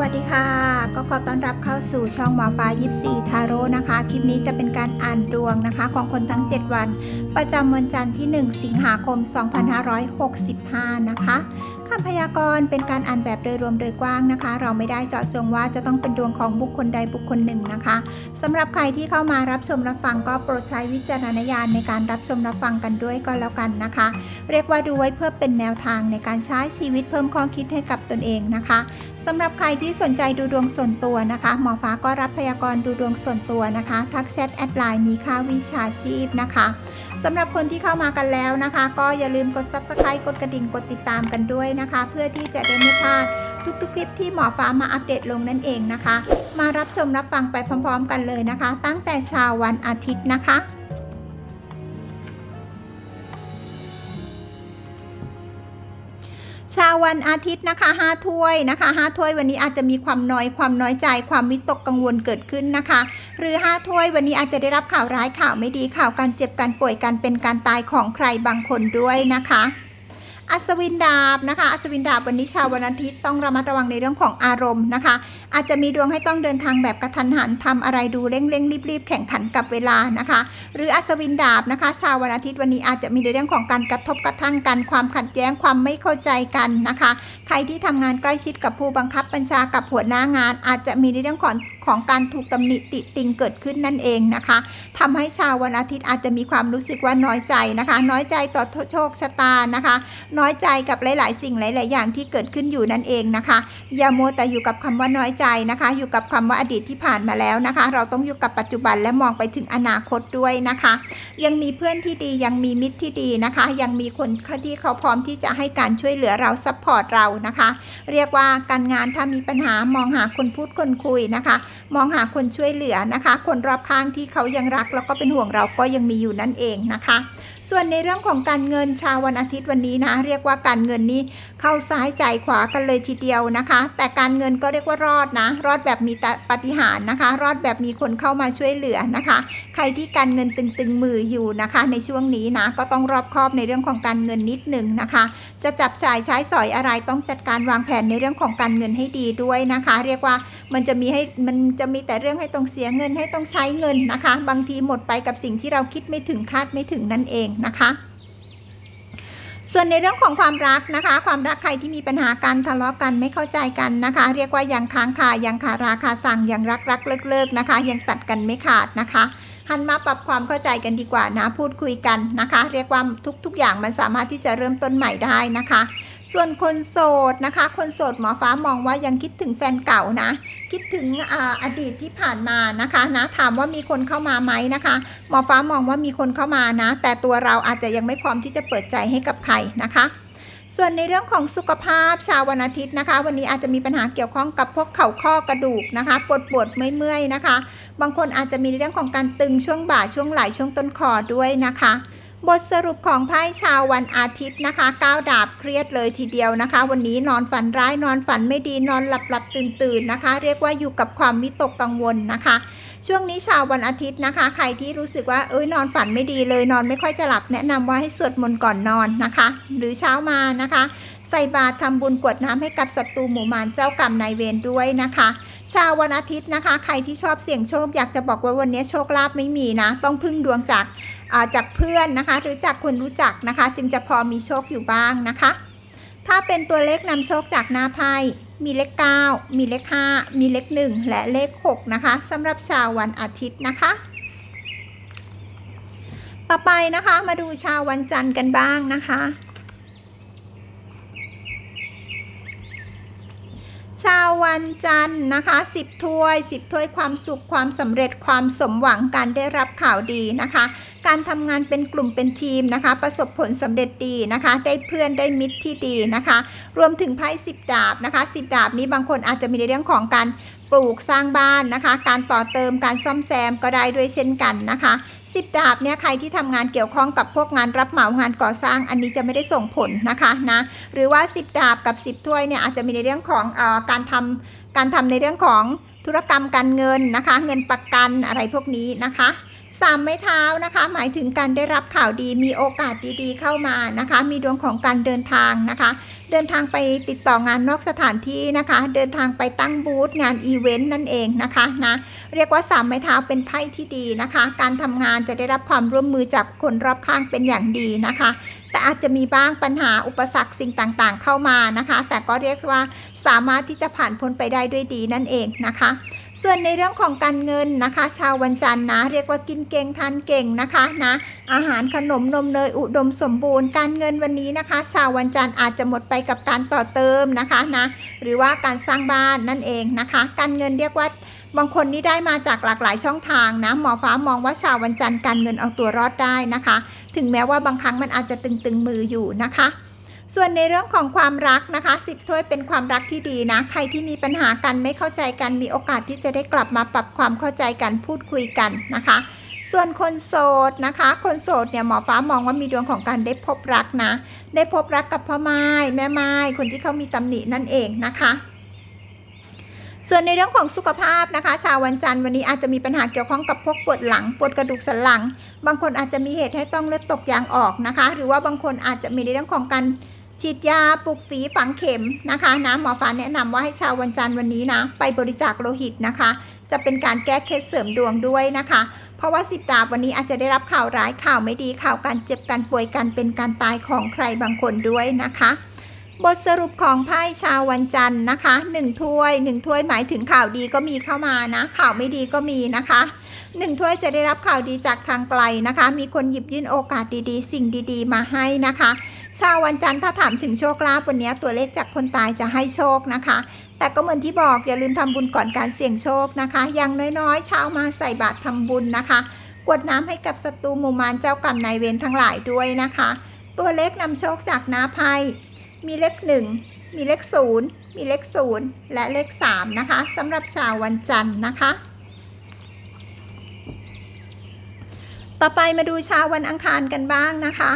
วัสดีค่ะ ก็ขอต้อนรับเข้าสู่ช่องหมอฟ้า24ทาโร่นะคะ คลิปนี้จะเป็นการอ่านดวงนะคะ ของคนทั้ง 7 วัน ประจำวันจันทร์ที่ 1 สิงหาคม 2565 นะคะคำพยากรณ์เป็นการอ่านแบบโดยรวมโดยกว้างนะคะ เราไม่ได้เจาะจงว่าจะต้องเป็นดวงของบุคคลใดบุคคลหนึ่งนะคะสำหรับใครที่เข้ามารับชมรับฟังก็โปรดใช้วิจารณญาณในการรับชมรับฟังกันด้วยก็แล้วกันนะคะ เรียกว่าดูไว้เพื่อเป็นแนวทางในการใช้ชีวิตเพิ่มข้อคิดให้กับตนเองนะคะ สำหรับใครที่สนใจดูดวงส่วนตัวนะคะ หมอฟ้าก็รับพยากรณ์ดูดวงส่วนตัวนะคะ ทักแชทแอดไลน์มีค่าวิชาชีพนะคะสำหรับคนที่เข้ามากันแล้วนะคะ ก็อย่าลืมกด Subscribe กดกระดิ่งกดติดตามกันด้วยนะคะ เพื่อที่จะได้ไม่พลาดทุกๆ คลิปที่หมอฟ้ามาอัปเดตลงนั่นเองนะคะ มารับชมรับฟังไปพร้อม ๆ กันเลยนะคะ ตั้งแต่เช้าวันอาทิตย์นะคะ วันอาทิตย์นะคะ5ถ้วยนะคะ5ถ้วยวันนี้อาจจะมีความน้อยความน้อยใจความวิตกกังวลเกิดขึ้นนะคะ หรือ5ถ้วยวันนี้อาจจะได้รับข่าวร้ายข่าวไม่ดีข่าวการเจ็บการป่วยการเป็นการตายของใครบางคนด้วยนะคะ อัศวินดาบนะคะ อัศวินดาบวันนี้ชาววันอาทิตย์ต้องระมัดระวังในเรื่องของอารมณ์นะคะ อาจจะมีดวงให้ต้องเดินทางแบบกระทันหันทำอะไรดูเร่งเร่งรีบรีบๆแข่งขันกับเวลานะคะ หรืออัศวินดาบนะคะ ชาววันอาทิตย์วันนี้อาจจะมีในเรื่องของการกระทบกระทั่งกัน ความขัดแย้งความไม่เข้าใจกันนะคะ ใครที่ทำงานใกล้ชิดกับผู้บังคับบัญชากับหัวหน้างาน อาจจะมีในเรื่องของ ของการถูกตำหนิติติงเกิดขึ้นนั่นเองนะคะทำให้ชาววันอาทิตย์อาจจะมีความรู้สึกว่าน้อยใจนะคะ น้อยใจต่อโชคชะตานะคะ น้อยใจกับหลาย ๆ สิ่งหลาย ๆ อย่างที่เกิดขึ้นอยู่นั่นเองนะคะ อย่ามัวแต่อยู่กับคำว่าน้อยใจนะคะ อยู่กับคำว่าอดีตที่ผ่านมาแล้วนะคะ เราต้องอยู่กับปัจจุบันและมองไปถึงอนาคตด้วยนะคะ ยังมีเพื่อนที่ดียังมีมิตรที่ดีนะคะ ยังมีคนที่เขาพร้อมที่จะให้การช่วยเหลือเราซัพพอร์ตเรานะคะ เรียกว่าการงานถ้ามีปัญหามองหาคนพูดคนคุยนะคะ มองหาคนช่วยเหลือนะคะ คนรอบข้างที่เขายังรักแล้วก็เป็นห่วงเราก็ยังมีอยู่นั่นเองนะคะ ส่วนในเรื่องของการเงินชาววันอาทิตย์วันนี้นะ เรียกว่าการเงินนี้ เข้าซ้ายจ่ายขวากันเลยทีเดียวนะคะ แต่การเงินก็เรียกว่ารอดนะ รอดแบบมีปฏิหารนะคะ รอดแบบมีคนเข้ามาช่วยเหลือนะคะ ใครที่การเงินตึงๆมืออยู่นะคะ ในช่วงนี้นะก็ต้องรอบคอบในเรื่องของการเงินนิดหนึ่งนะคะ จะจับจ่ายใช้สอยอะไรต้องจัดการวางแผนในเรื่องของการเงินให้ดีด้วยนะคะ เรียกว่ามันจะมีให้มันจะมีแต่เรื่องให้ต้องเสียเงินให้ต้องใช้เงินนะคะ บางทีหมดไปกับสิ่งที่เราคิดไม่ถึงคาดไม่ถึงนั่นเองนะคะ ส่วนในเรื่องของความรักนะคะ ความรักใครที่มีปัญหาการทะเลาะกันไม่เข้าใจกันนะคะ เรียกว่ายังค้างคายังคาราคาสั่งยังรักรักเลิกเลิกนะคะ ยังตัดกันไม่ขาดนะคะหันมาปรับความเข้าใจกันดีกว่านะพูดคุยกันนะคะ เรียกว่าทุกๆอย่างมันสามารถที่จะเริ่มต้นใหม่ได้นะคะ ส่วนคนโสดนะคะ คนโสดหมอฟ้ามองว่ายังคิดถึงแฟนเก่านะ คิดถึงออดีตที่ผ่านมานะคะนะถามว่ามีคนเข้ามาไหมนะคะหมอฟ้ามองว่ามีคนเข้ามานะ แต่ตัวเราอาจจะยังไม่พร้อมที่จะเปิดใจให้กับใครนะคะ ส่วนในเรื่องของสุขภาพชาววันอาทิตย์นะคะ วันนี้อาจจะมีปัญหาเกี่ยวข้องกับพวกเข่าข้อกระดูกนะคะปวดปวดเมื่อยๆนะคะ บางคนอาจจะมีเรื่องของการตึงช่วงบ่าช่วงไหล่ช่วงต้นคอด้วยนะคะ บทสรุปของไพ่ชาววันอาทิตย์นะคะก้าวดาบเครียดเลยทีเดียวนะคะ วันนี้นอนฝันร้ายนอนฝันไม่ดีนอนหลับหลับตื่นตื่นนะคะ เรียกว่าอยู่กับความวิตกกังวลนะคะ ช่วงนี้ชาววันอาทิตย์นะคะ ใครที่รู้สึกว่าเอ้ยนอนฝันไม่ดีเลยนอนไม่ค่อยจะหลับแนะนำว่าให้สวดมนต์ก่อนนอนนะคะ หรือเช้ามานะคะ ใส่บาตรทำบุญกรวดน้ำให้กับศัตรูหมู่มารเจ้ากรรมนายเวรด้วยนะคะชาววันอาทิตย์นะคะ ใครที่ชอบเสี่ยงโชคอยากจะบอกว่าวันนี้โชคลาภไม่มีนะ ต้องพึ่งดวงจาก จากเพื่อนนะคะ หรือจากคนรู้จักนะคะ จึงจะพอมีโชคอยู่บ้างนะคะ ถ้าเป็นตัวเลขนำโชคจากหน้าไพ่มีเลข 9 มีเลข 5 มีเลข 1 และเลข 6 นะคะสำหรับชาววันอาทิตย์นะคะ ต่อไปนะคะมาดูชาววันจันทร์กันบ้างนะคะ ชาววันจันทร์นะคะ10ถ้วย10ถ้วยความสุขความสำเร็จความสมหวังการได้รับข่าวดีนะคะ การทำงานเป็นกลุ่มเป็นทีมนะคะ ประสบผลสำเร็จดีนะคะ ได้เพื่อนได้มิตรที่ดีนะคะ รวมถึงไพ่สิบดาบนะคะสิบดาบนี้บางคนอาจจะมีในเรื่องของการปลูกสร้างบ้านนะคะ การต่อเติมการซ่อมแซมก็ได้ด้วยเช่นกันนะคะ สิบดาบเนี่ยใครที่ทำงานเกี่ยวข้องกับพวกงานรับเหมางานก่อสร้างอันนี้จะไม่ได้ส่งผลนะคะนะหรือว่าสิบดาบกับสิบถ้วยเนี่ยอาจจะมีในเรื่องของเออการทำการทำในเรื่องของธุรกรรมการเงินนะคะ เงินประกันอะไรพวกนี้นะคะ สามไม้เท้านะคะ หมายถึงการได้รับข่าวดีมีโอกาสดีๆเข้ามานะคะ มีดวงของการเดินทางนะคะ เดินทางไปติดต่องานนอกสถานที่นะคะ เดินทางไปตั้งบูธงานอีเวนต์นั่นเองนะคะนะเรียกว่าสามไม้เท้าเป็นไพ่ที่ดีนะคะ การทำงานจะได้รับความร่วมมือจากคนรอบข้างเป็นอย่างดีนะคะ แต่อาจจะมีบ้างปัญหาอุปสรรคสิ่งต่างๆ เข้ามานะคะ แต่ก็เรียกว่าสามารถที่จะผ่านพ้นไปได้ด้วยดีนั่นเองนะคะ ส่วนในเรื่องของการเงินนะคะ ชาววันจันทร์นะ เรียกว่ากินเก่งทานเก่งนะคะนะอาหารขนมนมเนยอุดมสมบูรณ์การเงินวันนี้นะคะ ชาววันจันทร์อาจจะหมดไปกับการต่อเติมนะคะนะหรือว่าการสร้างบ้านนั่นเองนะคะ การเงินเรียกว่าบางคนนี่ได้มาจากหลากหลายช่องทางนะหมอฟ้ามองว่าชาววันจันทร์การเงินเอาตัวรอดได้นะคะ ถึงแม้ว่าบางครั้งมันอาจจะตึงๆมืออยู่นะคะ ส่วนในเรื่องของความรักนะคะสิบถ้วยเป็นความรักที่ดีนะ ใครที่มีปัญหากันไม่เข้าใจกันมีโอกาสที่จะได้กลับมาปรับความเข้าใจกันพูดคุยกันนะคะ ส่วนคนโสดนะคะ คนโสดเนี่ยหมอฟ้ามองว่ามีดวงของการได้พบรักนะ ได้พบรักกับพ่อไม้แม่ไม้คนที่เขามีตำหนินั่นเองนะคะส่วนในเรื่องของสุขภาพนะคะ ชาววันจันทร์วันนี้อาจจะมีปัญหาเกี่ยวข้องกับพวกปวดหลัง ปวดกระดูกสันหลัง บางคนอาจจะมีเหตุให้ต้องเลือดตกยางออกนะคะ หรือว่าบางคนอาจจะมีในเรื่องของการ ฉีดยาปลุกฝีฝังเข็มนะคะนะหมอฟ้าแนะนำว่าให้ชาววันจันทร์วันนี้นะไปบริจาคโลหิตนะคะ จะเป็นการแก้เคล็ดเสริมดวงด้วยนะคะ เพราะว่าสิบดาบวันนี้อาจจะได้รับข่าวร้ายข่าวไม่ดีข่าวการเจ็บการป่วยการเป็นการตายของใครบางคนด้วยนะคะ บทสรุปของไพ่ชาววันจันทร์นะคะหนึ่งถ้วยหนึ่งถ้วยหมายถึงข่าวดีก็มีเข้ามานะ ข่าวไม่ดีก็มีนะคะหนึ่งถ้วยจะได้รับข่าวดีจากทางไกลนะคะ มีคนหยิบยื่นโอกาสดีๆ สิ่งดีๆ มาให้นะคะชาววันจันทร์ถ้าถามถึงโชคลาภวันนี้ตัวเลขจากคนตายจะให้โชคนะคะ แต่ก็เหมือนที่บอกอย่าลืมทำบุญก่อนการเสี่ยงโชคนะคะอย่างน้อยๆเช้ามาใส่บาตรทำบุญนะคะ กวดน้ำให้กับศัตรูหมู่มารเจ้ากรรมนายเวรทั้งหลายด้วยนะคะ ตัวเลขนำโชคจากน้าไพ่ มีเลขหนึ่งมีเลขศูนย์มีเลขศูนย์และเลขสามนะคะสำหรับชาววันจันทร์นะคะ ต่อไปมาดูชาววันอังคารกันบ้างนะคะ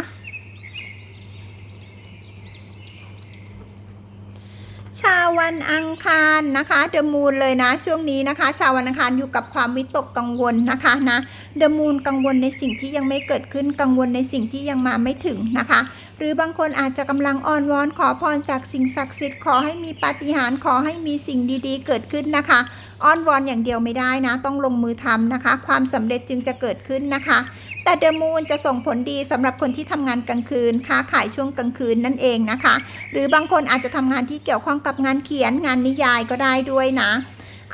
ชาววันอังคารนะคะเดอะมูนเลยนะช่วงนี้นะคะ ชาววันอังคารอยู่กับความวิตกกังวลนะคะนะเดอะมูนกังวลในสิ่งที่ยังไม่เกิดขึ้นกังวลในสิ่งที่ยังมาไม่ถึงนะคะ หรือบางคนอาจจะกำลังอ้อนวอนขอพรจากสิ่งศักดิ์สิทธิ์ขอให้มีปาฏิหาริย์ขอให้มีสิ่งดีๆ เกิดขึ้นนะคะ อ้อนวอนอย่างเดียวไม่ได้นะ ต้องลงมือทำนะคะ ความสำเร็จจึงจะเกิดขึ้นนะคะ แต่เดอะมูนจะส่งผลดีสำหรับคนที่ทำงานกลางคืน ค้าขายช่วงกลางคืนนั่นเองนะคะ หรือบางคนอาจจะทำงานที่เกี่ยวข้องกับงานเขียนงานนิยายก็ได้ด้วยนะ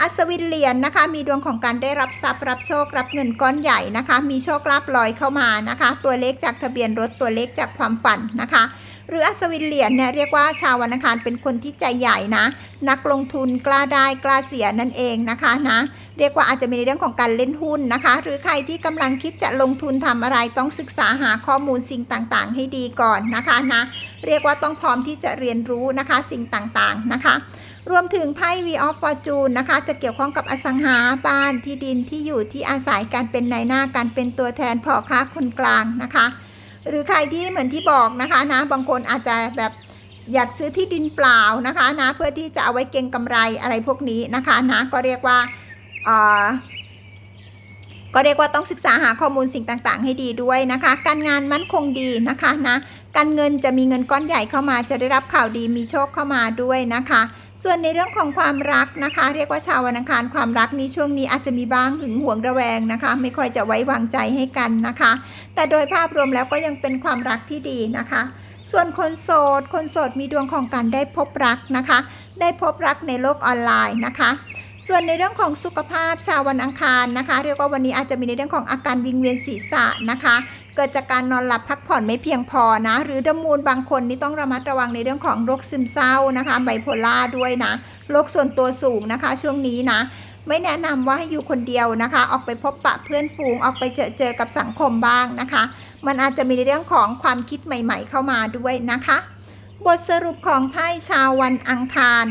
อัศวินเหรียญนะคะ มีดวงของการได้รับทรัพย์รับโชครับเงินก้อนใหญ่นะคะ มีโชคลาภลอยเข้ามานะคะ ตัวเลขจากทะเบียนรถตัวเลขจากความฝันนะคะ หรืออัศวินเหรียญเนี่ยเรียกว่าชาววันอังคารเป็นคนที่ใจใหญ่นะ นักลงทุนกล้าได้กล้าเสียนั่นเองนะคะนะเรียกว่าอาจจะมีในเรื่องของการเล่นหุ้นนะคะ หรือใครที่กำลังคิดจะลงทุนทำอะไรต้องศึกษาหาข้อมูลสิ่งต่างๆ ให้ดีก่อนนะคะนะเรียกว่าต้องพร้อมที่จะเรียนรู้นะคะสิ่งต่างๆนะคะ รวมถึงไพ่ V of Fortune นะคะ จะเกี่ยวข้องกับอสังหาบ้านที่ดินที่อยู่ที่อาศัยการเป็นนายหน้าการเป็นตัวแทนพ่อค้าคนกลางนะคะ หรือใครที่เหมือนที่บอกนะคะนะบางคนอาจจะแบบอยากซื้อที่ดินเปล่านะคะนะเพื่อที่จะเอาไว้เก็งกำไรอะไรพวกนี้นะคะนะก็เรียกว่าเออก็เรียกว่าต้องศึกษาหาข้อมูลสิ่งต่างๆ ให้ดีด้วยนะคะ การงานมั่นคงดีนะคะนะการเงินจะมีเงินก้อนใหญ่เข้ามาจะได้รับข่าวดีมีโชคเข้ามาด้วยนะคะ ส่วนในเรื่องของความรักนะคะ เรียกว่าชาววันอังคารความรักนี้ช่วงนี้อาจจะมีบ้างหึงหวงระแวงนะคะ ไม่ค่อยจะไว้วางใจให้กันนะคะ แต่โดยภาพรวมแล้วก็ยังเป็นความรักที่ดีนะคะ ส่วนคนโสด คนโสดมีดวงของการได้พบรักนะคะ ได้พบรักในโลกออนไลน์นะคะส่วนในเรื่องของสุขภาพชาววันอังคารนะคะ เรียกว่าวันนี้อาจจะมีในเรื่องของอาการวิงเวียนศีรษะนะคะ กิดจากการนอนหลับพักผ่อนไม่เพียงพอนะ หรือดมูลบางคนนี่ต้องระมัดระวังในเรื่องของโรคซึมเศร้านะคะไบโพล่าด้วยนะโรคส่วนตัวสูงนะคะ ช่วงนี้นะไม่แนะนำว่าให้อยู่คนเดียวนะคะ ออกไปพบปะเพื่อนฝูงออกไปเจอเจอกับสังคมบ้างนะคะ มันอาจจะมีในเรื่องของความคิดใหม่ ๆ เข้ามาด้วยนะคะ บทสรุปของไพ่ชาววันอังคาร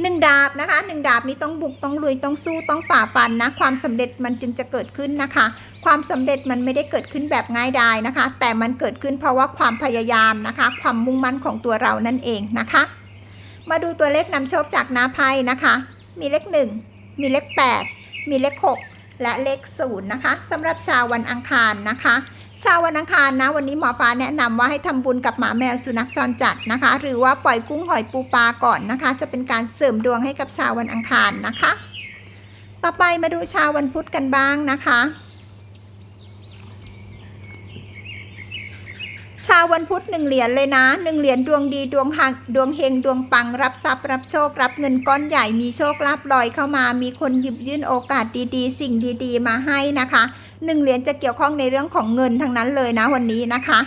หนึ่งดาบนะคะหนึ่งดาบนี้ต้องบุกต้องลุยต้องสู้ต้องฝ่าฟันนะ ความสำเร็จมันจึงจะเกิดขึ้นนะคะ ความสำเร็จมันไม่ได้เกิดขึ้นแบบง่ายดายนะคะ แต่มันเกิดขึ้นเพราะว่าความพยายามนะคะ ความมุ่งมั่นของตัวเรานั่นเองนะคะ มาดูตัวเลขนำโชคจากนาไพ่นะคะ มีเลข 1 มีเลข 8 มีเลข 6 และเลขศูนย์นะคะสำหรับชาววันอังคารนะคะชาววันอังคารนะวันนี้หมอฟ้าแนะนำว่าให้ทำบุญกับหมาแมวสุนัขจรจัดนะคะ หรือว่าปล่อยกุ้งหอยปูปลาก่อนนะคะ จะเป็นการเสริมดวงให้กับชาววันอังคารนะคะ ต่อไปมาดูชาววันพุธกันบ้างนะคะ ชาววันพุธหนึ่งเหรียญเลยนะหนึ่งเหรียญดวงดีดวงหักดวงเฮงดวงปังรับทรัพย์รับโชครับเงินก้อนใหญ่มีโชคลาภลอยเข้ามา มีคนหยิบยื่นโอกาสดีๆ สิ่งดีๆ มาให้นะคะหนึ่งเหรียญจะเกี่ยวข้องในเรื่องของเงินทั้งนั้นเลยนะวันนี้นะคะ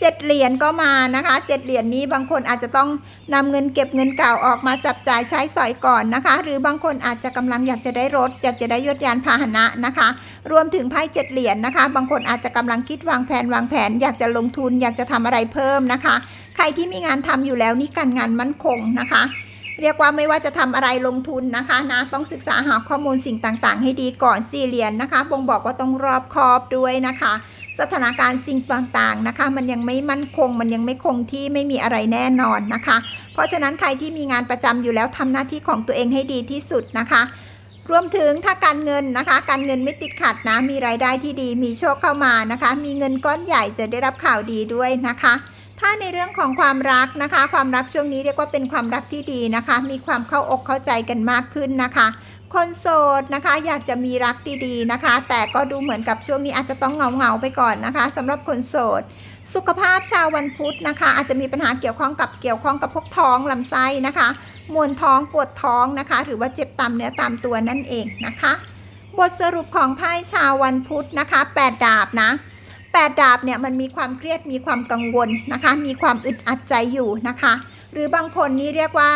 เจ็ดเหรียญก็มานะคะเจ็ดเหรียญนี้บางคนอาจจะต้องนำเงินเก็บเงินเก่าออกมาจับจ่ายใช้สอยก่อนนะคะ หรือบางคนอาจจะกำลังอยากจะได้รถ อยากจะได้ยศยานพาหนะนะคะ รวมถึงไพ่เจ็ดเหรียญนะคะ บางคนอาจจะกำลังคิดวางแผนวางแผน อยากจะลงทุนอยากจะทำอะไรเพิ่มนะคะ ใครที่มีงานทำอยู่แล้วนี่การงานมั่นคงนะคะเรียกว่าไม่ว่าจะทำอะไรลงทุนนะคะนะต้องศึกษาหาข้อมูลสิ่งต่างๆ ให้ดีก่อนสี่เหรียญนะคะบ่งบอกว่าต้องรอบคอบด้วยนะคะ สถานการณ์สิ่งต่างๆนะคะ มันยังไม่มั่นคง มันยังไม่คงที่ไม่มีอะไรแน่นอนนะคะ เพราะฉะนั้นใครที่มีงานประจำอยู่แล้วทำหน้าที่ของตัวเองให้ดีที่สุดนะคะรวมถึงถ้าการเงินนะคะ การเงินไม่ติดขัดนะมีรายได้ที่ดีมีโชคเข้ามานะคะ มีเงินก้อนใหญ่จะได้รับข่าวดีด้วยนะคะ ถ้าในเรื่องของความรักนะคะ ความรักช่วงนี้เรียกว่าเป็นความรักที่ดีนะคะ มีความเข้าอกเข้าใจกันมากขึ้นนะคะ คนโสดนะคะอยากจะมีรักดีๆนะคะ แต่ก็ดูเหมือนกับช่วงนี้อาจจะต้องเงาๆไปก่อนนะคะสำหรับคนโสด สุขภาพชาววันพุธนะคะ อาจจะมีปัญหาเกี่ยวข้องกับเกี่ยวข้องกับพวกท้องลำไส้นะคะมวนท้องปวดท้องนะคะ หรือว่าเจ็บตามเนื้อตามตัวนั่นเองนะคะ บทสรุปของไพ่ชาววันพุธนะคะ 8 ดาบนะ8ดาบเนี่ยมันมีความเครียดมีความกังวลนะคะ มีความอึดอัดใจอยู่นะคะ หรือบางคนนี่เรียกว่า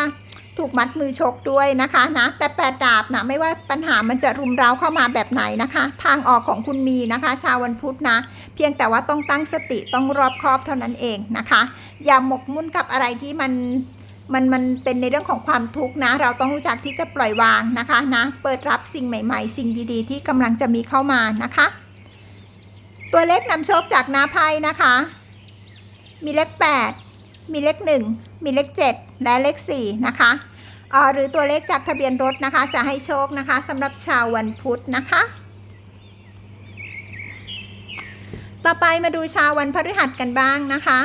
ถูกมัดมือชกด้วยนะคะนะแต่แปดดาบนะไม่ว่าปัญหามันจะรุมเร้าเข้ามาแบบไหนนะคะ ทางออกของคุณมีนะคะ ชาววันพุธนะ เพียงแต่ว่าต้องตั้งสติต้องรอบคอบเท่านั้นเองนะคะ อย่าหมกมุ่นกับอะไรที่มันมันมันเป็นในเรื่องของความทุกข์นะ เราต้องรู้จักที่จะปล่อยวางนะคะนะเปิดรับสิ่งใหม่ ๆ สิ่งดีๆ ที่กำลังจะมีเข้ามานะคะ ตัวเลขนำโชคจากนาไพ่นะคะ มีเลข 8 มีเลข 1 มีเลข 7 และเลข4นะคะอ่อหรือตัวเลขจากทะเบียนรถนะคะ จะให้โชคนะคะสำหรับชาววันพุธนะคะ ต่อไปมาดูชาววันพฤหัสกันบ้างนะคะ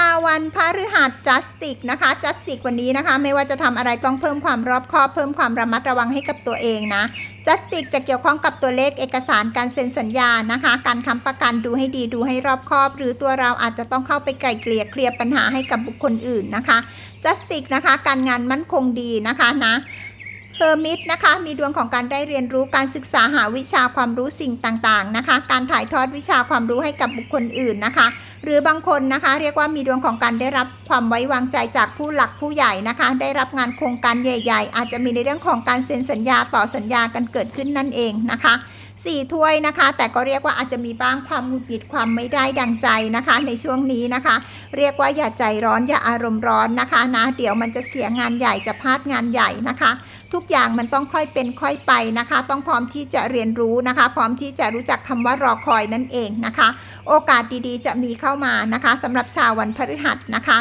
ชาววันพฤหัสจัสติกนะคะจัสติกวันนี้นะคะ ไม่ว่าจะทำอะไรต้องเพิ่มความรอบคอบเพิ่มความระมัดระวังให้กับตัวเองนะจัสติกจะเกี่ยวข้องกับตัวเลขเอกสารการเซ็นสัญญานะคะ การค้ำประกันดูให้ดีดูให้รอบคอบ หรือตัวเราอาจจะต้องเข้าไปไกล่เกลี่ยเคลียร์ปัญหาให้กับบุคคลอื่นนะคะจัสติกนะคะ การงานมั่นคงดีนะคะนะ เฮอร์มิตนะคะมีดวงของการได้เรียนรู้การศึกษาหาวิชาความรู้สิ่งต่างๆนะคะ การถ่ายทอดวิชาความรู้ให้กับบุคคลอื่นนะคะ หรือบางคนนะคะเรียกว่ามีดวงของการได้รับความไว้วางใจจากผู้หลักผู้ใหญ่นะคะ ได้รับงานโครงการใหญ่ ๆ อาจจะมีในเรื่องของการเซ็นสัญญาต่อสัญญากันเกิดขึ้นนั่นเองนะคะ สี่ถ้วยนะคะ แต่ก็เรียกว่าอาจจะมีบ้างความหงุดหงิดความไม่ได้ดังใจนะคะ ในช่วงนี้นะคะ เรียกว่าอย่าใจร้อนอย่าอารมณ์ร้อนนะคะนะเดี๋ยวมันจะเสียงานใหญ่จะพลาดงานใหญ่นะคะทุกอย่างมันต้องค่อยเป็นค่อยไปนะคะ ต้องพร้อมที่จะเรียนรู้นะคะ พร้อมที่จะรู้จักคำว่ารอคอยนั่นเองนะคะ โอกาสดีๆ จะมีเข้ามานะคะสำหรับชาววันพฤหัสนะคะ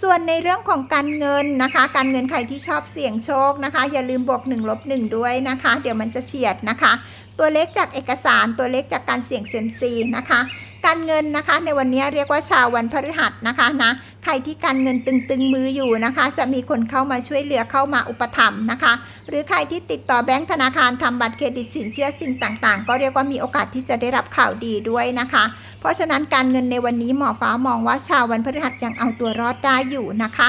ส่วนในเรื่องของการเงินนะคะ การเงินใครที่ชอบเสี่ยงโชคนะคะ อย่าลืมบวก1ลบ1ด้วยนะคะ เดี๋ยวมันจะเฉียดนะคะ ตัวเลขจากเอกสารตัวเลขจากการเสี่ยงเซยมซีนะคะ การเงินนะคะในวันนี้เรียกว่าชาววันพฤหัสนะคะนะ ใครที่การเงินตึงๆมืออยู่นะคะ จะมีคนเข้ามาช่วยเหลือเข้ามาอุปถัมภ์นะคะ หรือใครที่ติดต่อแบงก์ธนาคารทำบัตรเครดิตสินเชื่อสิ่งต่างๆ ก็เรียกว่ามีโอกาสที่จะได้รับข่าวดีด้วยนะคะ เพราะฉะนั้นการเงินในวันนี้หมอฟ้ามองว่าชาววันพฤหัสยังเอาตัวรอดได้อยู่นะคะ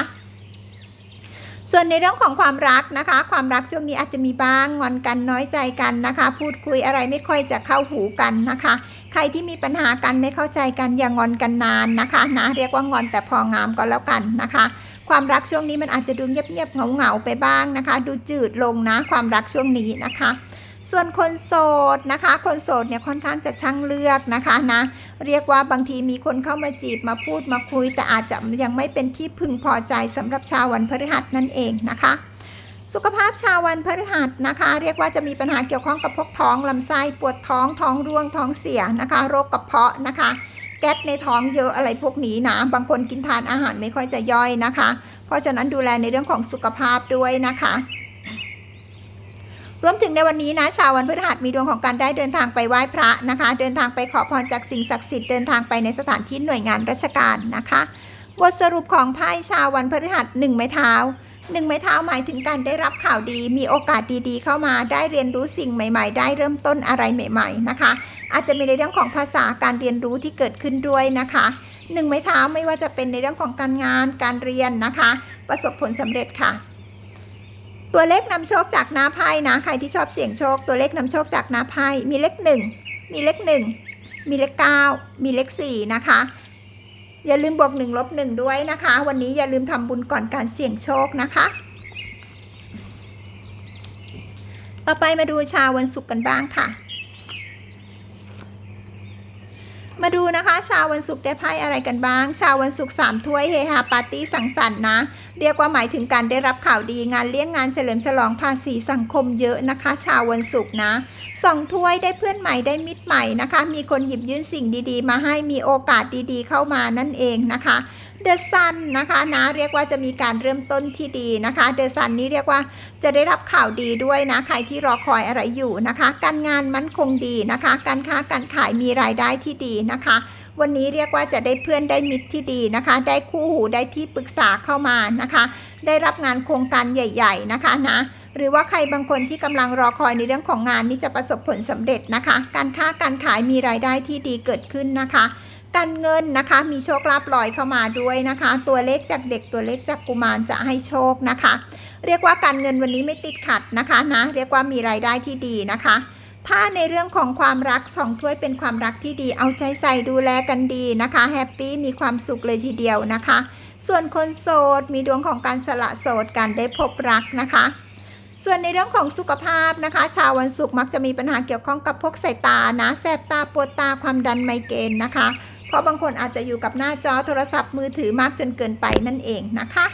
ส่วนในเรื่องของความรักนะคะ ความรักช่วงนี้อาจจะมีบ้างงอนกันน้อยใจกันนะคะ พูดคุยอะไรไม่ค่อยจะเข้าหูกันนะคะ ใครที่มีปัญหากันไม่เข้าใจกันอย่างอนกันนานนะคะนะเรียกว่างอนแต่พองามก็แล้วกันนะคะ ความรักช่วงนี้มันอาจจะดูเงียบๆเหงาๆไปบ้างนะคะ ดูจืดลงนะ ความรักช่วงนี้นะคะ ส่วนคนโสดนะคะ คนโสดเนี่ยค่อนข้างจะช่างเลือกนะคะนะเรียกว่าบางทีมีคนเข้ามาจีบมาพูดมาคุย แต่อาจจะยังไม่เป็นที่พึงพอใจสำหรับชาววันพฤหัสนั่นเองนะคะ สุขภาพชาววันพฤหัสนะคะ เรียกว่าจะมีปัญหาเกี่ยวข้องกับพวกท้องลำไส้ปวดท้องท้องร่วงท้องเสียนะคะ โรคกระเพาะนะคะ แก๊สในท้องเยอะอะไรพวกนี้นะบางคนกินทานอาหารไม่ค่อยจะย่อยนะคะ เพราะฉะนั้นดูแลในเรื่องของสุขภาพด้วยนะคะรวมถึงในวันนี้นะชาววันพฤหัสมีดวงของการได้เดินทางไปไหว้พระนะคะ เดินทางไปขอพรจากสิ่งศักดิ์สิทธิ์เดินทางไปในสถานที่หน่วยงานราชการนะคะ บทสรุปของไพ่ชาววันพฤหัสหนึ่งไม้เท้า หนึ่งไม้เท้าหมายถึงการได้รับข่าวดี มีโอกาสดีๆ เข้ามาได้เรียนรู้สิ่งใหม่ ๆ ได้เริ่มต้นอะไรใหม่ ๆ นะคะ อาจจะมีในเรื่องของภาษาการเรียนรู้ที่เกิดขึ้นด้วยนะคะหนึ่งไม้เท้าไม่ว่าจะเป็นในเรื่องของการงานการเรียนนะคะ ประสบผลสำเร็จค่ะ ตัวเลขนำโชคจากหน้าไพ่นะใครที่ชอบเสี่ยงโชค ตัวเลขนำโชคจากหน้าไพ่มีเลขหนึ่งมีเลขหนึ่งมีเลขเก้ามีเลขสี่นะคะ อย่าลืมบวกหนึ่งลบหนึ่งด้วยนะคะ วันนี้อย่าลืมทำบุญก่อนการเสี่ยงโชคนะคะ ต่อไปมาดูชาววันศุกร์กันบ้างค่ะ มาดูนะคะ ชาววันศุกร์ได้ไพ่อะไรกันบ้าง ชาววันศุกร์สามถ้วยเฮฮาปาร์ตี้สังสรรค์นะเรียกว่าหมายถึงการได้รับข่าวดีงานเลี้ยงงานเฉลิมฉลองภาษีสังคมเยอะนะคะ ชาววันศุกร์นะ สองถ้วยได้เพื่อนใหม่ได้มิตรใหม่นะคะ มีคนหยิบยื่นสิ่งดีๆ มาให้มีโอกาสดีๆ เข้ามานั่นเองนะคะเดอะซันนะคะนะเรียกว่าจะมีการเริ่มต้นที่ดีนะคะเดอะซันนี้เรียกว่าจะได้รับข่าวดีด้วยนะใครที่รอคอยอะไรอยู่นะคะ การงานมั่นคงดีนะคะ การค้าการขายมีรายได้ที่ดีนะคะ วันนี้เรียกว่าจะได้เพื่อนได้มิตรที่ดีนะคะ ได้คู่หูได้ที่ปรึกษาเข้ามานะคะ ได้รับงานโครงการใหญ่ ๆนะคะนะ หรือว่าใครบางคนที่กำลังรอคอยในเรื่องของงานนี้จะประสบผลสำเร็จนะคะ การค้าการขายมีรายได้ที่ดีเกิดขึ้นนะคะการเงินนะคะมีโชคลาภลอยเข้ามาด้วยนะคะ ตัวเลขจากเด็กตัวเลขจากกุมารจะให้โชคนะคะ เรียกว่าการเงินวันนี้ไม่ติดขัดนะคะนะเรียกว่ามีรายได้ที่ดีนะคะ ถ้าในเรื่องของความรักสองถ้วยเป็นความรักที่ดีเอาใจใส่ดูแลกันดีนะคะแฮปปี้มีความสุขเลยทีเดียวนะคะ ส่วนคนโสดมีดวงของการสละโสดการได้พบรักนะคะ ส่วนในเรื่องของสุขภาพนะคะ ชาววันศุกร์มักจะมีปัญหาเกี่ยวข้องกับพวกสายตานะแสบตาปวดตาความดันไมเกรนนะคะ เพราะบางคนอาจจะอยู่กับหน้าจอโทรศัพท์มือถือมากจนเกินไปนั่นเองนะคะ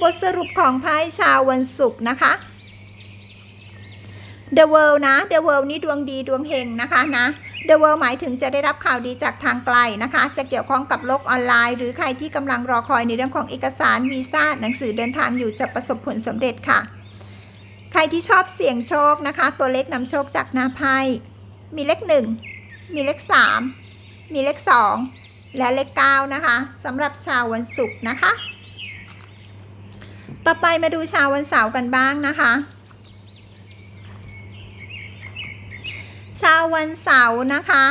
บทสรุปของไพ่ชาววันศุกร์นะคะ The World นะ The World นี่ดวงดีดวงเฮงนะคะนะ The World หมายถึงจะได้รับข่าวดีจากทางไกลนะคะ จะเกี่ยวข้องกับโลกออนไลน์ หรือใครที่กำลังรอคอยในเรื่องของเอกสารวีซ่าหนังสือเดินทางอยู่จะประสบผลสำเร็จค่ะ ใครที่ชอบเสี่ยงโชคนะคะ ตัวเลขนำโชคจากหน้าไพ่มีเลขหนึ่งมีเลขสามมีเลขสองและเลขเก้านะคะสำหรับชาววันศุกร์นะคะ ต่อไปมาดูชาววันเสาร์กันบ้างนะคะ ชาววันเสาร์นะคะ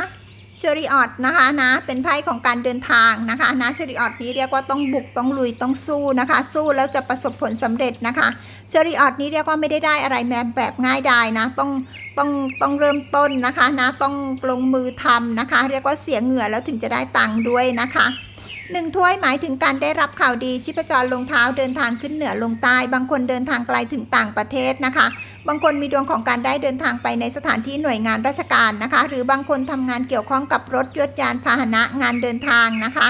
เชอริออตนะคะนะเป็นไพ่ของการเดินทางนะคะนะเชอริออตนี้เรียกว่าต้องบุกต้องลุยต้องสู้นะคะ สู้แล้วจะประสบผลสำเร็จนะคะเชอริออตนี้เรียกว่าไม่ได้ได้อะไรแม้แบบง่ายดายนะต้องต้องต้องเริ่มต้นนะคะนะต้องลงมือทำนะคะ เรียกว่าเสียเหงื่อแล้วถึงจะได้ตังค์ด้วยนะคะหนึ่งถ้วยหมายถึงการได้รับข่าวดี ชิพจรลงเท้าเดินทางขึ้นเหนือลงใต้ บางคนเดินทางไกลถึงต่างประเทศนะคะ บางคนมีดวงของการได้เดินทางไปในสถานที่หน่วยงานราชการนะคะ หรือบางคนทำงานเกี่ยวข้องกับรถยนต์ยานพาหนะงานเดินทางนะคะ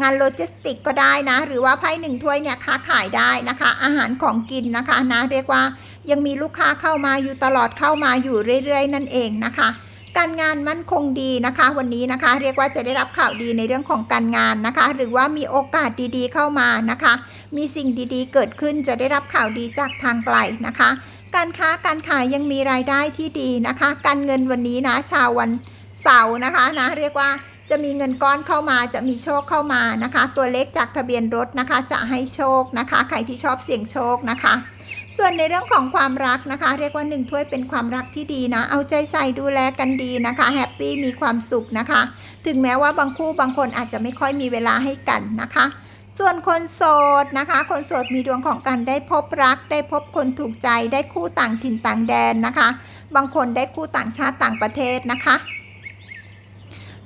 งานโลจิสติกก็ได้นะ หรือว่าไพ่หนึ่งถ้วยเนี่ยค้าขายได้นะคะ อาหารของกินนะคะนะเรียกว่ายังมีลูกค้าเข้ามาอยู่ตลอดเข้ามาอยู่เรื่อยๆ นั่นเองนะคะการงานมั่นคงดีนะคะ วันนี้นะคะ เรียกว่าจะได้รับข่าวดีในเรื่องของการงานนะคะ หรือว่ามีโอกาสดีๆเข้ามานะคะ มีสิ่งดีๆ เกิดขึ้นจะได้รับข่าวดีจากทางไกลนะคะ การค้าการขายยังมีรายได้ที่ดีนะคะ การเงินวันนี้นะ ชาววันเสาร์นะคะนะ เรียกว่าจะมีเงินก้อนเข้ามาจะมีโชคเข้ามานะคะ ตัวเลขจากทะเบียนรถนะคะ จะให้โชคนะคะ ใครที่ชอบเสี่ยงโชคนะคะ ส่วนในเรื่องของความรักนะคะ เรียกว่าหนึ่งถ้วยเป็นความรักที่ดีนะ เอาใจใส่ดูแลกันดีนะคะแฮปปี้มีความสุขนะคะ ถึงแม้ว่าบางคู่บางคนอาจจะไม่ค่อยมีเวลาให้กันนะคะ ส่วนคนโสดนะคะ คนโสดมีดวงของการได้พบรัก ได้พบคนถูกใจ ได้คู่ต่างถิ่นต่างแดนนะคะ บางคนได้คู่ต่างชาติต่างประเทศนะคะ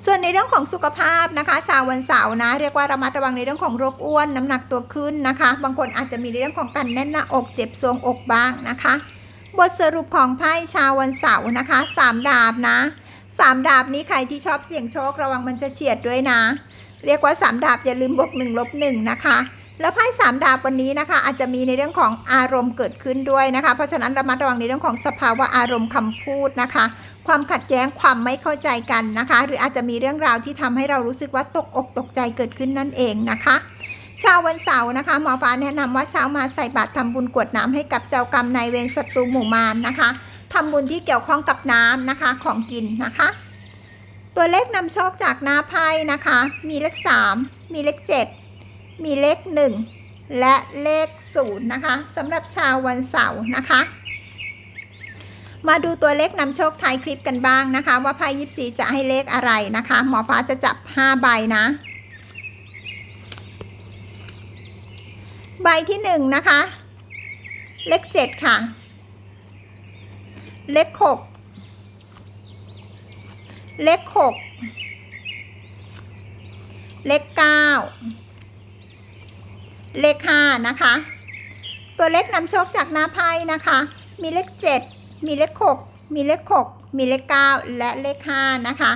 ส่วนในเรื่องของสุขภาพนะคะ ชาววันเสาร์นะ เรียกว่าระมัดระวังในเรื่องของโรคอ้วน น้ำหนักตัวขึ้นนะคะ บางคนอาจจะมีเรื่องของการแน่นหน้าอกเจ็บทรวงอกบ้างนะคะ บทสรุปของไพ่ชาววันเสาร์นะคะสามดาบนะสามดาบนี้ใครที่ชอบเสี่ยงโชคระวังมันจะเฉียดด้วยนะ เรียกว่าสามดาบอย่าลืมบวกหนึ่งลบหนึ่งนะคะแล้วไพ่สามดาบวันนี้นะคะ อาจจะมีในเรื่องของอารมณ์เกิดขึ้นด้วยนะคะ เพราะฉะนั้นระมัดระวังในเรื่องของสภาวะอารมณ์คำพูดนะคะ ความขัดแย้งความไม่เข้าใจกันนะคะ หรืออาจจะมีเรื่องราวที่ทำให้เรารู้สึกว่าตกอกตกใจเกิดขึ้นนั่นเองนะคะชาววันเสาร์นะคะหมอฟ้าแนะนำว่าเช้ามาใส่บาตรทำบุญกวดน้ำให้กับเจ้ากรรมนายเวรศัตรูหมู่มารนะคะทำบุญที่เกี่ยวข้องกับน้ำนะคะของกินนะคะ ตัวเลขนำโชคจากหน้าไพ่นะคะ มีเลข 3 มีเลข 7 มีเลข 1 และเลข 0 นะคะสำหรับชาววันเสาร์นะคะ มาดูตัวเลขนำโชคท้ายคลิปกันบ้างนะคะ ว่าไพ่ยิปซีจะให้เลขอะไรนะคะ หมอฟ้าจะจับ 5 ใบนะ ใบที่ 1 นะคะ เลข 7 ค่ะ เลข 6 เลข6เลข9เลข5นะคะ ตัวเลขนำโชคจากหน้าไพ่นะคะ มีเลข7มีเลข6มีเลข6มีเลข9และเลข5นะคะ